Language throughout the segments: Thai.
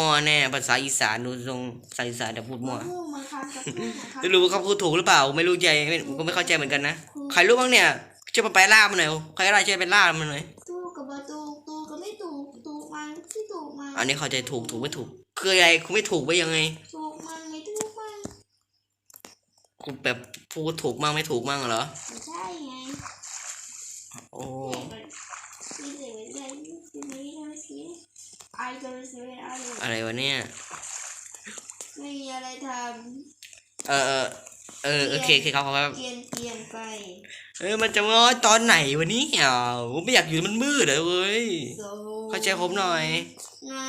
มั่วแน่ ภาษาอีสานดูทรงภาษาอีสานแต่พูดมั่วพูดมันครับจะพูดนะครับไม่รู้ว่าเขาพูดถูกหรือเปล่า ไม่รู้ใจไม่ผมก็ไม่เข้าใจเหมือนกันนะ ใครรู้บ้างเนี่ยช่วยมาแปลล่ามมันหน่อยใครก็ได้ช่วยเป็นล่ามมันหน่อยตูกับประตูตูก็ไม่ถูกถูกมันที่ถูกมันอันนี้เข้าใจถูกถูกไม่ถูกคืออะไรคุณไม่ถูกไปยังไง ถูกมันไม่ถูกมันคุณแบบพูดถูกมั่งไม่ถูกมั่งเหรอไม่ใช่ไงโอ้ นี่เด็กเด็กทีนี้นะสิไอจะรู้สึกอะไรอะไรวะเนี่ย ไม่มีอะไรทเออเออเออโอเคโอเคครับครับำเปลี่ยนเปลี่ยนไปเออมันจะง้อตอนไหนวันนี้อะผมไม่อยากอยู่มันมืดเลยเว้ยโซเข้าใจผมหน่อย น้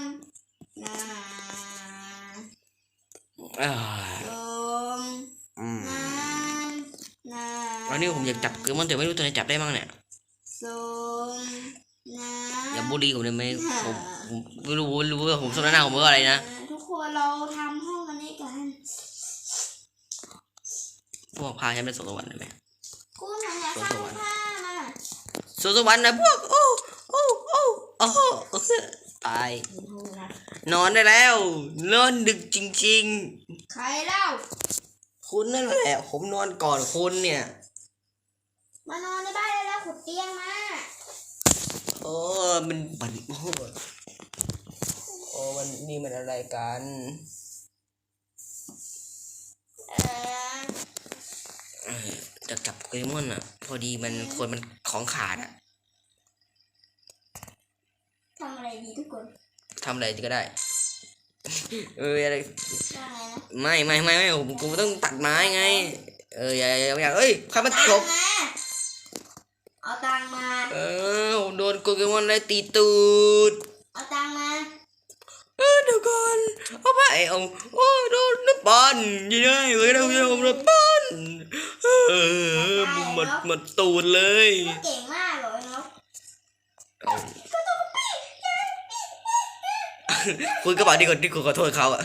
ำน้อ่าำลมอืมน้ำน้ำวันนี้ผมอยากจับเกลือมันแต่ไม่รู้ตัวไหนจับได้บ้างเนี่ยส้มน้อย่าำ บูลลี่ผมเลยไหมผมผมไม่รู้ไม่รู้ว่าผมสมน้ำหน้าผมว่าอะไรนะทุกคนเราทำห้องอันนี้กันพวกพาฉันไปสวนสวรรค์ได้ไหมกูหน่อยอยากทำผ้ามาสวนสวรรค์นะพวกโอ้โอ้โอ้โอ้ตายนอนได้แล้วนอนดึกจริงใครเล่าๆคุณนั่นแหละผมนอนก่อนคุณเนี่ย มานอนในบ้านได้แล้วขุดเตียงมา โอ้มันบันโอ้โอ้มันนี่มันอะไรกันเออเออจะจับโปเกมอนอะ พอดีมันคนมันของขาดอะทำอะไรดีทุกคนทำอะไรก็ได้ เอออะไรทำอะไรนะไม่ไม่ไม่ไม่ผมกูต้องตัดไม้ไง เอออย่าอย่าอย่าเอ้ยใครมันตัตงบ ค์มาเอาตังค์มา เออผมโด นโปเกมอนไล่ตีตูดเอาตังค์มาเออเดี๋ยวก่อนเอาไปเอาโอ้โดนน้ำปันยังไงเว้ยเราจะเอาน้ำปันเออมุมหมดหมดตูดเลยก็เก่งมากเลยเนาะเอาคุณก็บอกที่คนที่คุณขอโทษเขาอะ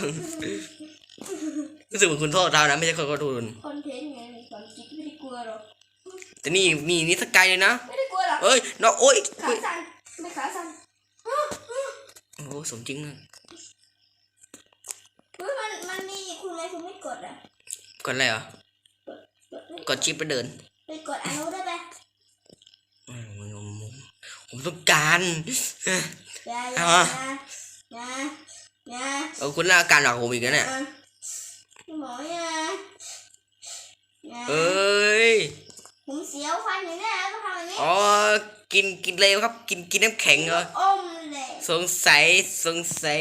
รู้สึกเหมือนคุณโทษเขานะไม่ใช่คนขอโทษคุณคอนเทนต์ไงมีความคิดไม่ได้กลัวหรอกแต่นี่มีนี่สกายเลยนะ เอ้ยน้องโอ้ยขาสั่นไม่ขาสั่นโอ้โหสมจริงอะเฮ้ยมันมันมีคุณไหมคุณไม่กดอะกดอะไรเหรอกดไม่กดชิปไปเดินไปกดอนุได้ไหมอืมผมผมต้องการอย่าอเอาย่ามาอย่าอย่าเอาคุณน่าการหนักผมอีกแล้วเนี่ยอะหมออย่าอย่าเอ้ย ผมเสียวฟันอยู่เนี่ยก็ทำอย่างนี้อ๋อ กินกินเลยครับ กินกินน้ำแข็งเหรอ อมเลยสงสัยสงสัย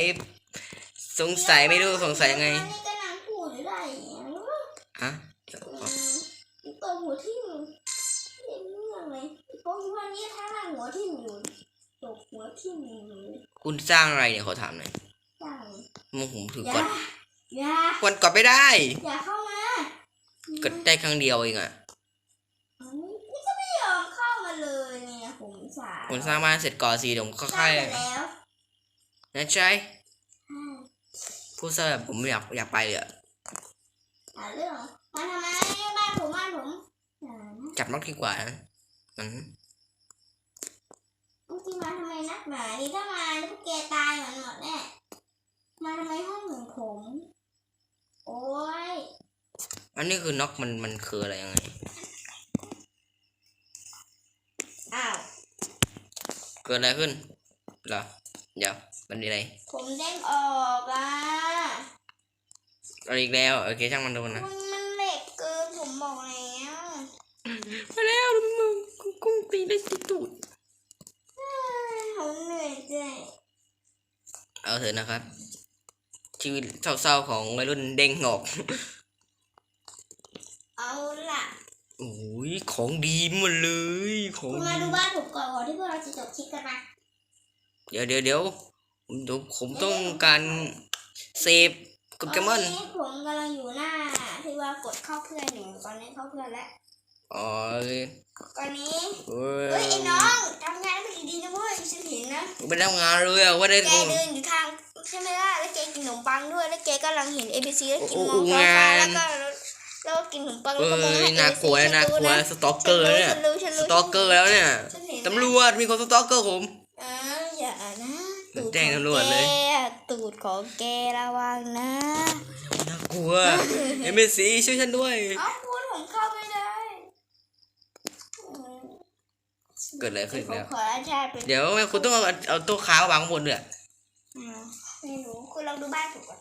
สงสัยไม่รู้สงสัยยังไงอันนี้ก็นั่งพูดอยู่ได้อย่างนี้ฮะเดี๋ยวอืมตัวหัวทิ่มเรื่องเรื่องเลยเพราะว่านี้ถ้านั่งหัวทิ่มอยู่ตกหัวทิ่มอยู่คุณสร้างอะไรเนี่ยขอถามหน่อยตั้งมึงผมถืออย่ากดอย่ากดกดไม่ได้ อย่าเข้ามากดได้ครั้งเดียวเองอะ อันนี้นี่ก็ไม่ยอมเข้ามาเลยเนี่ย ผมสาผมสร้างบ้านเสร็จก่อนสิเดี๋ยวผมก็สร้าค่างยเสร็จแล้วนะใช่พูดซะแบบผมอยากอยากไปเลยอะหาเรื่องมาทำไมบ้านผมบ้านผมอย่านะจับนกดีกว่านะอืมบางทีมาทำไมนักหนานี่ถ้ามาพวกแกตายเหมือนหมดแน่มาทำไมห้องของผม โอ้ยอันนี้คือนกมันมันคืออะไรยังไง อ้าวเกิดอะไรขึ้นเหรอเดี๋ยวมันมีอะไรผมเด้งออกอะเอาอีกแล้วโอเคช่างมันดูนะมันมันเหล็กเกินผมบอกแล้วมาแล้วมึงกุ้งตีได้ติดตูดผมเหนื่อยใจเอาเถอะนะครับ ชีวิตเศร้าๆของวัยรุ่นเด้งหงอก เอาล่ะ โอ้ยของดีหมดเลยของคุณมาดีดูบ้านผมก่อนก่อนที่พวกเราจะจบคลิปกันนะเดี๋ยวเดี๋ยวเดี๋ยวผมเดี๋ยวผมต้องการเซฟโปเกมอนตนี้ผมกำลังอยู่หน้าที่ว่ากดเข้าเพื่อนอยู่ตอนนี้เข้าเพื่อนแล้วอ๋อเอ้ยตอนนี้เฮ้เฮ้ยยไอ้น้องทำงานไม่ดีๆนะเว้ยฉันเห็นนะไม่ได้ทำงานเลยอะว่าได้แกเดินอยู่ทางใช่ไหมล่ะแล้วแกกินขนมปังด้วยแล้วแกกำลังเห็น A B C แล้วกินมองฟ้าฟ้าแล้วก็ แล้วก็กินขนมปังเอแล้วก็มองอให้น่ากลัวนะน่ากลัวสตอกเกอร์เนี่ยฉันรู้ฉันสรู้ตอกเกอร์แล้วเนี่ยฉันเห็นนะตำรวจมีคนสตอกเกอร์ผมอ่าอย่านะแจ้งตำรวจเลยแกตูดของแกระวังนะน่ากลัวเอ็มเอซีช่วยฉันด้วยเอ้าคุณผมเข้าไม่ได้เกิดอะไรขึ้นผมแล้วขออาจารย์เป็นเดี๋ยวคุณต้องเอาเอาโต๊ะขาววางข้างบนด้วยอืมไม่รู้คุณลองดูบ้านผมก่อน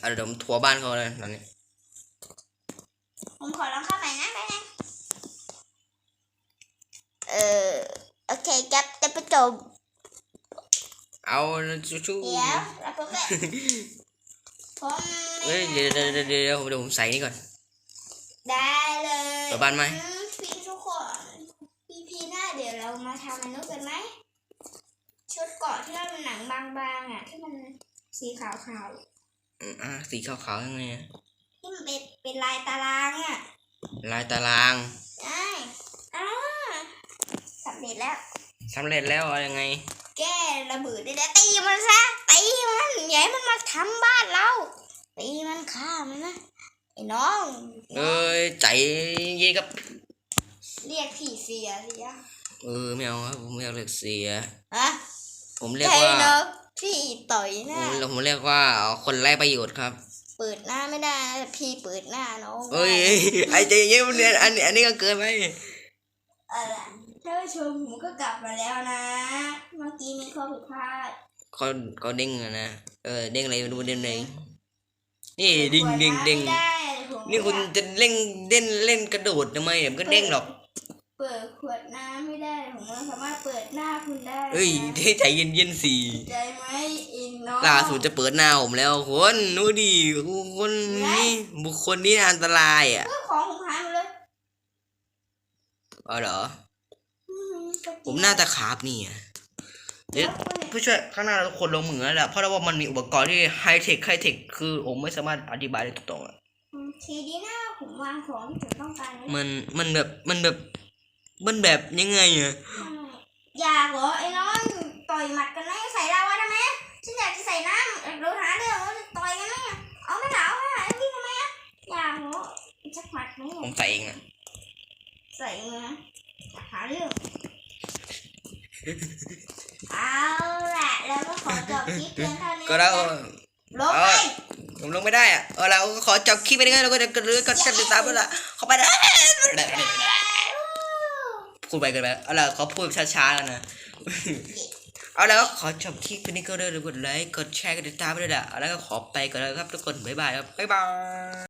เอาเดี๋ยวผมทัวร์บ้านเขาเลยตอนนี้ ผมขอลองเข้าไปนะไปนะเออโอเคครับจะไปจบเอาชูชูเดี๋ยวแล้วผมก็ผมเฮ้ยเดี๋ยวเดี๋ยวเดี๋ยวเดี๋ยวเดี๋ยวผมเดี๋ยวผมใส่นี่ก่อน ได้เลยเปิดบ้านไหมอืพี่ทุกคนพีพีหน้าเดี๋ยวเรามาทำอันนู้นกันไหมชุดเกาะที่มันเป็นหนังบางๆอะที่มันสีขาวๆอืมอะสีขาวๆยังไงอะ ที่มันเป็นเป็นลายตารางอะลายตารางได้อ่าสำเร็จแล้ว สำเร็จแล้วอะไรยังไง แก้ระเบิดได้แล้วตีมันซะตีมันอย่าให้มันมาทำบ้านเราตีมันฆ่ามันนะไอ้น้องเอ้ยใจเย็นครับเรียกผีเสียสิยะเออไม่เอาครับผมไม่อยากเรียกเสีย ฮะผมเรียกใช่ว่าเนาะพี่ต่อยหผน้ามผมเรียกว่าคนไร้ประโยชน์ครับเปิดหน้าไม่ได้นะแต่พี่เปิดหน้าน้องเอ้ยได้ไอ้ใจเย็นๆเนี่ยอันนี้อันนี้ก็เกินไปอะไรท่านผู้ชมผมก็กลับมาแล้วนะ เมื่อกี้มีข้อผิดพลาดเขาเขาเด้งอะนะเออเด้งอะไรไม่รู้เด้งไหนนี่ดิ่งดิ่งดิ่งไม่ได้ผมนี่คุณจะเล่นเล่นเล่นกระโดดทำไมเดี๋ยวมันก็เด้งหรอกเปิดขวดน้ำไม่ได้ผมไม่สามารถเปิดหน้าคุณได้เอ้ยนะใจเย็นเย็นๆสิใจไหมอินน้องล่าสุดจะเปิดหน้าผมแล้วคนนู้ดิคนนี้บุคคลนี้อันตรายอะเรื่องของผมหายหมดเลยเอาเหรอ อืก็จริงผมน่าจะขาบนี่อะเดี๋ยวผู้ช่วยข้างหน้าเราทุกคนลงมือแล้วแหละเพราะว่ามันมีอุปกรณ์ที่ไฮเทคไฮเทคคือผมไม่สามารถอธิบายได้ถูกต้องอะอืมทีดีหน้าผมวางของที่ผมต้องการไว้มันมันแบบมันแบบ มันแบบยังไงอะอืมอยากเหรอไอ้น้องต่อยหมัดกันไหมใส่ลาวะทำไมฉันอยากจะใส่น้ำอยากโดนหาเรื่องว่าจะต่อยกันไหมอะเอาไม่หนาวอะไอ้วิ่งทำไมอะอยากเหรอจักหมัดไหมผอะมใส่เองอะใส่มือหาเรื่องเอาละแล้วก็ขอจบคลิปเพียงเท่านี้ก็แล้วนะลงไปผมลงไม่ได้อะเอาละขอจบคลิปไปได้แล้วก็จะกระลือกระติดตามไปละเข้าไปนะ พูดไปกันไปเอาละขอพูดช้าๆกันนะ เอาแล้วก็ขอจบคลิปนี้ก็ได้เลยกดไลค์กดแชร์กดติดตามได้วยละเอาแล้วก็ขอไปก่อนแล้วครับทุกคนบ๊ายบายครับบ๊ายบาย